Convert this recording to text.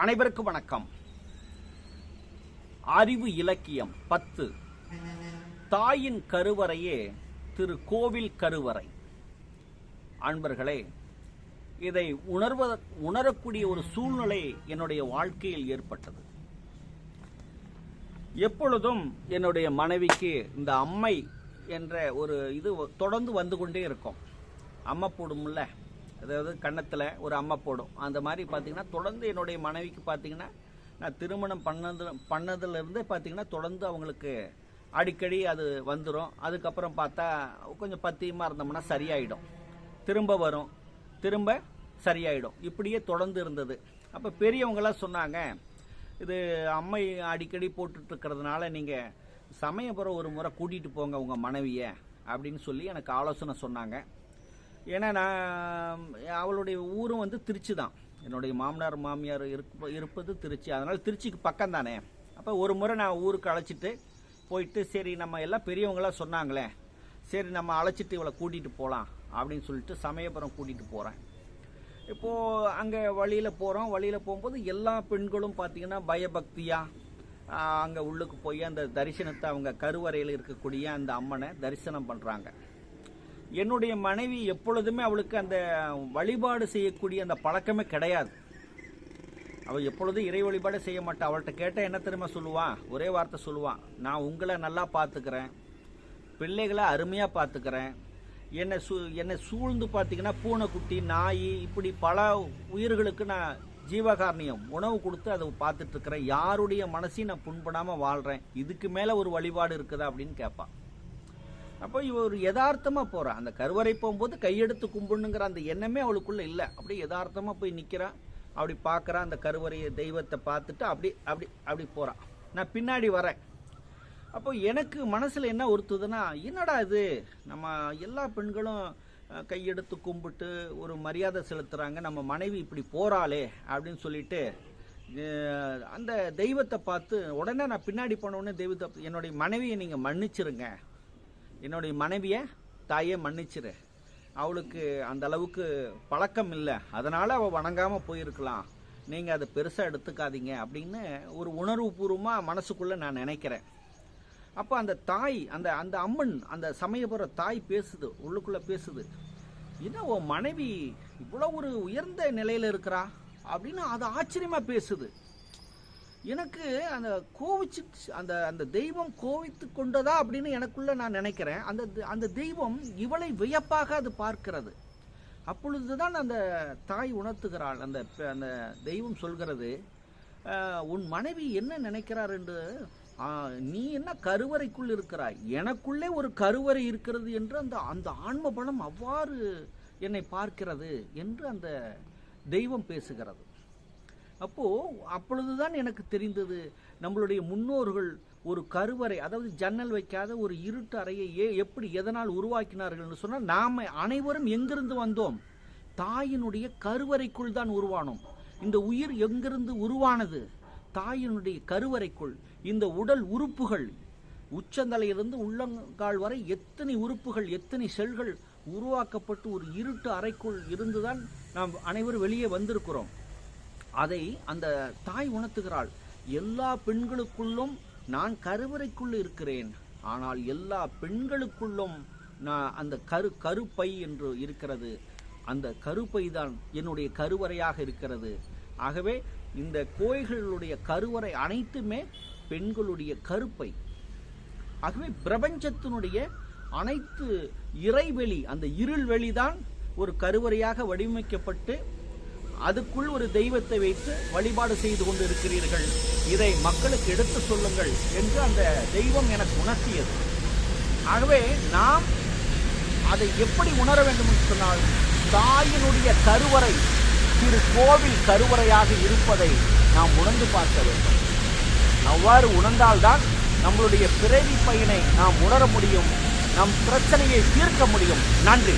அனைவருக்கும் வணக்கம். அறிவு இலக்கியம் பத்து. தாயின் கருவறையே திரு கோவில் கருவறை. அன்பர்களே இதை உணர்வ உணரக்கூடிய ஒரு சூழ்நிலை என்னுடைய வாழ்க்கையில் ஏற்பட்டது. எப்பொழுதும் என்னுடைய மனைவிக்கு இந்த அம்மை என்ற ஒரு இது தொடர்ந்து வந்து கொண்டே இருக்கும். அம்மை போடும்ல. அதாவது கன்னத்தில் ஒரு அம்மை போடும். அந்த மாதிரி பார்த்தீங்கன்னா தொடர்ந்து என்னுடைய மனைவிக்கு பார்த்தீங்கன்னா நான் திருமணம் பண்ணது பண்ணதுலேருந்தே பார்த்தீங்கன்னா தொடர்ந்து அவங்களுக்கு அடிக்கடி அது வந்துடும் அதுக்கப்புறம் பார்த்தா கொஞ்சம் பத்தியமாக இருந்தோம்னா சரியாயிடும். திரும்ப வரும். திரும்ப சரியாயிடும். இப்படியே தொடர்ந்து இருந்தது. அப்போ பெரியவங்களாம் சொன்னாங்க இது அம்மை அடிக்கடி போட்டுட்டு இருக்கிறதுனால நீங்கள் சமயபுரம் ஒரு முறை கூட்டிகிட்டு போங்க உங்கள் மனைவியை அப்படின்னு சொல்லி எனக்கு ஆலோசனை சொன்னாங்க. ஏன்னா நான் அவளுடைய ஊரும் வந்து திருச்சி தான். என்னுடைய மாமனார் மாமியார் இருப்ப இருப்பது திருச்சி. அதனால் திருச்சிக்கு பக்கம் தானே. அப்போ ஒரு முறை நான் ஊருக்கு அழைச்சிட்டு போயிட்டு சரி நம்ம எல்லாம் பெரியவங்களாம் சொன்னாங்களே. சரி நம்ம அழைச்சிட்டு இவளை கூட்டிகிட்டு போகலாம் அப்படின்னு சொல்லிட்டு சமயபுரம் கூட்டிகிட்டு போகிறேன் இப்போது அங்கே வழியில் போகிறோம் வழியில் போகும்போது எல்லா பெண்களும் பார்த்தீங்கன்னா பயபக்தியாக அங்கே உள்ளுக்கு போய் அந்த தரிசனத்தை அவங்க கருவறையில் இருக்கக்கூடிய அந்த அம்மனை தரிசனம் பண்ணுறாங்க என்னுடைய மனைவி எப்பொழுதுமே அவளுக்கு அந்த வழிபாடு செய்யக்கூடிய அந்த பழக்கமே கிடையாது. அவள் எப்பொழுதும் இறை வழிபாடு செய்ய மாட்டா. அவள்கிட்ட கேட்டால் என்ன தெரியுமா சொல்லுவான் ஒரே வார்த்தை சொல்லுவான் நான் உங்களை நல்லா பார்த்துக்கிறேன் பிள்ளைகளை அருமையாக பார்த்துக்கிறேன் என்னை சூ என்னை சூழ்ந்து பார்த்தீங்கன்னா பூனைக்குட்டி நாய் இப்படி பல உயிர்களுக்கு நான் ஜீவகாரணியம் உணவு கொடுத்து அதை பார்த்துட்ருக்குறேன் யாருடைய மனசையும் நான் புண்படாமல் வாழ்கிறேன் இதுக்கு மேலே ஒரு வழிபாடு இருக்குதா அப்படின்னு கேட்பான் அப்போ இவர் யதார்த்தமாக போகிறா அந்த கருவறை போகும்போது கையெடுத்து கும்பிடணுங்கிற அந்த எண்ணமே அவளுக்குள்ளே இல்லை. அப்படியே யதார்த்தமாக போய் நிற்கிறா அப்படி பார்க்குறா அந்த கருவறையை தெய்வத்தை பார்த்துட்டு அப்படி அப்படி அப்படி போகிறான் நான் பின்னாடி வரேன். அப்போ எனக்கு மனசில் என்ன ஒருத்துதுன்னா என்னடா இது? நம்ம எல்லா பெண்களும் கையெடுத்து கும்பிட்டு ஒரு மரியாதை செலுத்துகிறாங்க நம்ம மனைவி இப்படி போகிறாளே அப்படின்னு சொல்லிட்டு அந்த தெய்வத்தை பார்த்து உடனே நான் பின்னாடி போனவுடனே தெய்வத்தை என்னுடைய மனைவியை நீங்கள் மன்னிச்சிருங்க. என்னுடைய மனைவியை தாயே மன்னிச்சிரு. அவளுக்கு அந்த அளவுக்கு பழக்கம் இல்லை. அதனால் அவள் வணங்காமல் போயிருக்கலாம். நீங்கள் அதை பெருசாக எடுத்துக்காதீங்க அப்படின்னு ஒரு உணர்வுபூர்வமாக மனசுக்குள்ளே நான் நினைக்கிறேன். அப்போ அந்த தாய் அந்த அந்த அம்மன் அந்த சமயபுர தாய் பேசுது உள்ளுக்குள்ளே பேசுது. என்ன உன் மனைவி இவ்வளோ ஒரு உயர்ந்த நிலையில் இருக்கிறா அப்படின்னு அது ஆச்சரியமாக பேசுது. எனக்கு அந்த கோவிச்சு அந்த அந்த தெய்வம் கோவித்து கொண்டதா அப்படின்னு எனக்குள்ள நான் நினைக்கிறேன். அந்த அந்த தெய்வம் இவளை வியப்பாக அது பார்க்கிறது. அப்பொழுதுதான் அந்த தாய் உணர்த்துகிறாள். அந்த அந்த தெய்வம் சொல்கிறது உன் மனைவி என்ன நினைக்கிறார் என்று? நீ என்ன கருவறைக்குள் இருக்கிறாய்? எனக்குள்ளே ஒரு கருவறை இருக்கிறது என்று அந்த அந்த ஆன்ம பலம் அவ்வாறு என்னை பார்க்கிறது என்று அந்த தெய்வம் பேசுகிறது. அப்போ அப்பொழுதுதான் எனக்கு தெரிந்தது நம்மளுடைய முன்னோர்கள் ஒரு கருவறை அதாவது ஜன்னல் வைக்காத ஒரு இருட்டு அறையை ஏ எப்படி எதனால் உருவாக்கினார்கள்னு சொன்னால் நாம் அனைவரும் எங்கிருந்து வந்தோம்? தாயினுடைய கருவறைக்குள் தான் உருவானோம். இந்த உயிர் எங்கிருந்து உருவானது? தாயினுடைய கருவறைக்குள். இந்த உடல் உறுப்புகள் உச்சந்தலையிலிருந்து உள்ளங்கால் வரை எத்தனை உறுப்புகள் எத்தனை செல்கள் உருவாக்கப்பட்டு ஒரு இருட்டு அறைக்குள் இருந்துதான் நாம் அனைவரும் வெளியே வந்திருக்கிறோம். அதை அந்த தாய் உணர்த்துகிறாள். எல்லா பெண்களுக்குள்ளும் நான் கருவறைக்குள் இருக்கிறேன். ஆனால் எல்லா பெண்களுக்குள்ளும் நான் அந்த கரு கருப்பை என்று இருக்கிறது. அந்த கருப்பை தான் என்னுடைய கருவறையாக இருக்கிறது. ஆகவே இந்த கோயில்களுடைய கருவறை அனைத்துமே பெண்களுடைய கருப்பை. ஆகவே பிரபஞ்சத்தினுடைய அனைத்து இறைவெளி அந்த இருள்வெளி தான் ஒரு கருவறையாக வடிவமைக்கப்பட்டு அதுக்குள் ஒரு தெய்வத்தை வைத்து வழிபாடு செய்து கொண்டு இருக்கிறீர்கள் இதை மக்களுக்கு எடுத்து சொல்லுங்கள் என்று அந்த தெய்வம் எனக்கு உணர்த்தியது. ஆகவே நாம் அதை எப்படி உணர வேண்டும் என்று சொன்னால் தாயினுடைய கருவறை திரு கோவில் கருவறையாக இருப்பதை நாம் உணர்ந்து பார்க்க வேண்டும். அவ்வாறு உணர்ந்தால்தான் நம்மளுடைய பிறவி பயனை நாம் உணர முடியும் நம் பிரச்சனையை தீர்க்க முடியும். நன்றி.